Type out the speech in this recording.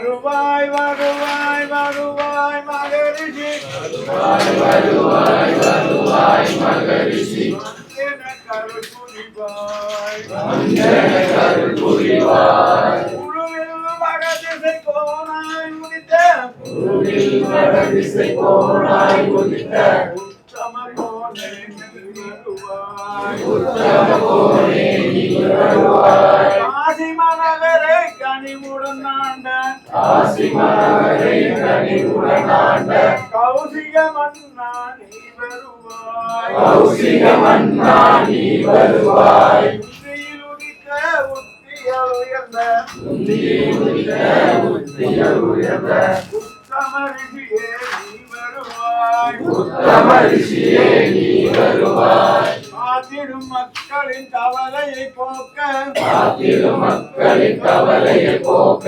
வருவாய் வருவாய் வருவாய் மகரிஷி. வருவாய் வருவாய் மகரிஷி என கருள் புரிவாய் எனக்கு அருள் புரிவாய் குழுவில் மகதிசை கோனாய் உதித்த உருவில் வடதிசை கோணாய் உதித்த உத்தம கோனே வருவாய் உத்தம கோணே நீ வருவாய் காசி மனகரை கனிவுடன் ஆண்ட காசி மனவரை கனிவுடன் ஆண்ட கௌசிக மன்னா நீ வருவாய். கௌசிக மன்னா நீ வருவாய். உச்சியில் உதித்த உத்தியால் உயர்ந்த உந்தியில் உதித்த உத்தியில் உயர்ந்த. உத்தம ரிஷியே நீ வருவாய். உத்தம ரிஷியே நீ வருவாய். காத்திடும் மக்களின் கவலையை போக்க. காத்திடும் மக்களின் கவலையை போக்க.